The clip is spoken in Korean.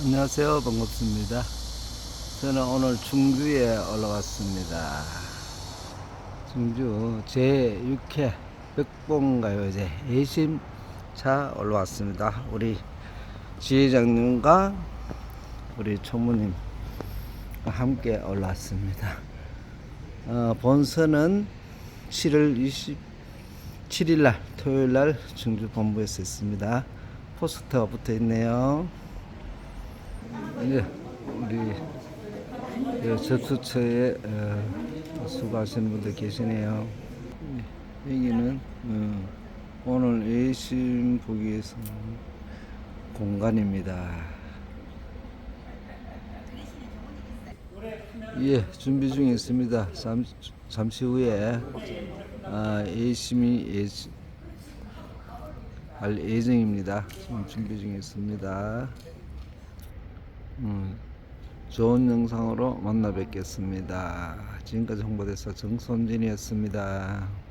안녕하세요. 반갑습니다. 저는 오늘 중주에 올라왔습니다. 중주 제6회 백봉가요제 예심차 올라왔습니다. 우리 지회장님과 우리 총무님 함께 올라왔습니다. 어, 본선은 7월 27일 날 토요일 날 중주 본부에서 있습니다. 포스터가 붙어 있네요. 이제 우리 이 접수처에 어, 수고하시는 분들 계시네요. 여기는 어, 오늘 예심 보기 위해서 공간입니다. 예, 준비 중에 있습니다. 잠, 잠시 후에 아, 예심이 예심 할 예정입니다. 지금 준비 중에 있습니다. 음, 좋은 영상으로 만나 뵙겠습니다. 지금까지 홍보대사 정선진이었습니다.